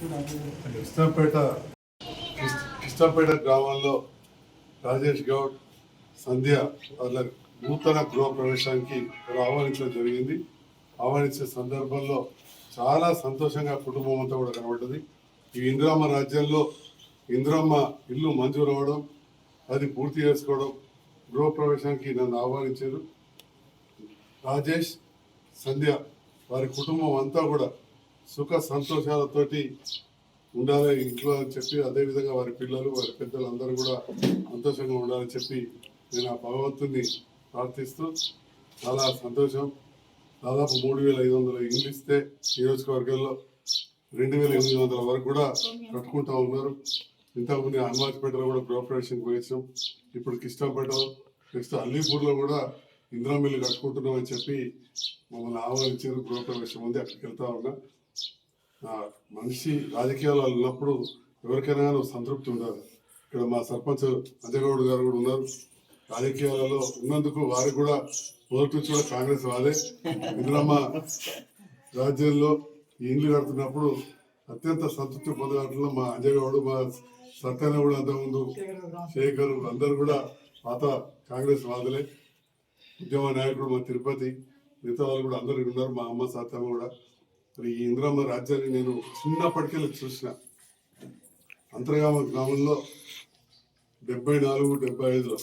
కృష్ణపేట కృష్ణ- గ్రామంలో రాజేష్ గౌడ్ సంధ్య వాళ్ళ నూతన గృహ ప్రవేశానికి ఆహ్వానించడం జరిగింది. ఆహ్వానించే సందర్భంలో చాలా సంతోషంగా కుటుంబం అంతా కూడా కనబడ్డది. ఈ ఇందిరామ్మ రాజ్యంలో ఇందిరమ్మ ఇల్లు మంజూరు అవ్వడం అది పూర్తి చేసుకోవడం గృహ ప్రవేశానికి నన్ను ఆహ్వానించారు. రాజేష్ సంధ్య వారి కుటుంబం అంతా కూడా సుఖ సంతోషాలతోటి ఉండాలి ఇంట్లో అని చెప్పి అదేవిధంగా వారి పిల్లలు వారి పెద్దలు అందరూ కూడా సంతోషంగా ఉండాలని చెప్పి నేను ఆ భగవంతుని ప్రార్థిస్తూ చాలా సంతోషం. దాదాపు మూడు వేల ఐదు వందల ఇండ్లు ఇస్తే నియోజకవర్గంలో రెండు వేల ఎనిమిది వందల వరకు కూడా కట్టుకుంటా ఉన్నారు. ఇంతకుముందు హనుమాజ్పేటలో కూడా గృహప్రవేశం పోయించాం ఇప్పుడు కిష్టంపేట నెక్స్ట్ అల్లీపూర్లో కూడా ఇందిరా మిల్లు కట్టుకుంటున్నాం అని చెప్పి మమ్మల్ని ఆహ్వానించారు. గృహప్రవేశం ఉంది అక్కడికి వెళ్తా ఉన్నా. మనిషి రాజకీయాల్లో ఉన్నప్పుడు ఎవరికైనా సంతృప్తి ఉండాలి. ఇక్కడ మా సర్పంచ్ అజయగౌడ్ గారు కూడా ఉన్నారు. రాజకీయాలలో ఉన్నందుకు వారికి కూడా మొదటి నుంచి కూడా కాంగ్రెస్ వాదే ఇందిరమ్మ రాజ్యంలో ఈ ఇండ్లు కడుతున్నప్పుడు అత్యంత సంతృప్తి పొందడంలో మా అజయ్ మా సత్యన కూడా అంతకుముందు శేఖర్ అందరు కూడా పాత కాంగ్రెస్ వాదులే. ఉద్యమ నాయకుడు మా తిరుపతి మిగతా వాళ్ళు కూడా అందరు ఉన్నారు. మా అమ్మ సత్యమ్మ కూడా మరి ఈ ఇంద్రమ్మ రాజ్యాన్ని నేను చిన్నప్పటికెళ్ళి చూసిన. అంతర్గామ గ్రామంలో డెబ్బై నాలుగు డెబ్బై ఐదులో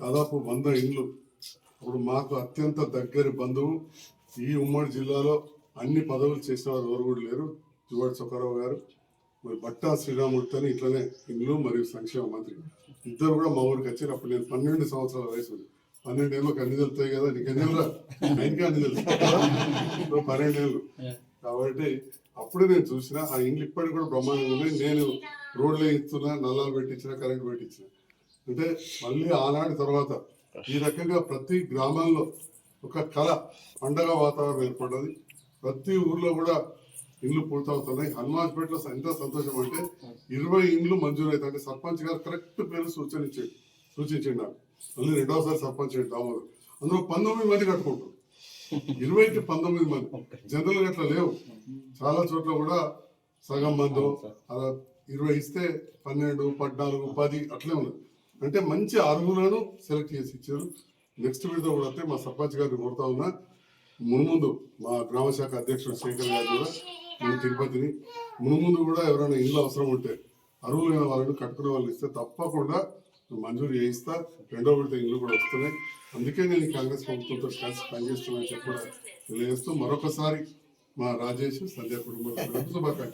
దాదాపు వంద ఇండ్లు. అప్పుడు మాకు అత్యంత దగ్గరి బంధువు ఈ ఉమ్మడి జిల్లాలో అన్ని పదవులు చేసిన వారు ఎవరు కూడా లేరు. జువాడి సుఖారావు గారు మరి బట్టా శ్రీరామూర్తి అని ఇట్లనే ఇండ్లు మరియు సంక్షేమ మంత్రి. ఇద్దరు కూడా మా ఊరికి వచ్చారు. అప్పుడు నేను పన్నెండు సంవత్సరాల వయసు ఉంది. పన్నెండు ఏళ్ళకి అన్ని తెలుస్తాయి కదా నీకు ఎన్ని ఆయనకి అన్ని తెలుసు ఇప్పుడు పన్నెండు ఏళ్ళు. కాబట్టి అప్పుడే నేను చూసిన ఆ ఇండ్లు ఇప్పటికి కూడా బ్రహ్మాండంగా ఉన్నాయి. నేను రోడ్లు ఇస్తున్నా నల్లాలు పెట్టించిన కరెంట్ పెట్టించిన. అంటే మళ్ళీ ఆనాటి తర్వాత ఈ రకంగా ప్రతి గ్రామంలో ఒక కళ పండగ వాతావరణం ఏర్పడ్డది. ప్రతి ఊర్లో కూడా ఇండ్లు పూర్తవుతున్నాయి హనుమాన్పేటలో ఎంత సంతోషం అంటే ఇరవై ఇండ్లు మంజూరైతే అంటే సర్పంచ్ గారు కరెక్ట్ పేరు సూచనించాడు సూచించండి నాకు మళ్ళీ రెండవసారి సర్పంచ్ దామోదర్ అందులో పంతొమ్మిది మంది కట్టుకుంటారు. ఇరవైకి పంతొమ్మిది మంది. జనరల్ అట్లా లేవు. చాలా చోట్ల కూడా సగం మందో అలా ఇరవై ఇస్తే పన్నెండు పద్నాలుగు పది అట్లే ఉన్నది. అంటే మంచి అర్హులను సెలెక్ట్ చేసి ఇచ్చారు. నెక్స్ట్ విడత కూడా వస్తే మా సర్పంచ్ గారిని కోరుతా ఉన్నా. మున్ముందు మా గ్రామ శాఖ అధ్యక్షుడు శేఖర్ గారు కూడా మన తిరుపతిని. మున్ముందు కూడా ఎవరైనా ఇల్లు అవసరం ఉంటే అర్హులైన వాళ్ళని కట్టుకునే వాళ్ళు ఇస్తే తప్పకుండా మంజూరు చేయిస్తా. రెండో విడత ఇల్లు కూడా వస్తున్నాయి. అందుకే నేను కాంగ్రెస్ ప్రభుత్వంతో కలిసి పనిచేస్తున్నాను చెప్పి కూడా తెలియజేస్తూ మరొకసారి మా రాజేష్ సంధ్యా కుటుంబం శుభాకాంక్షలు.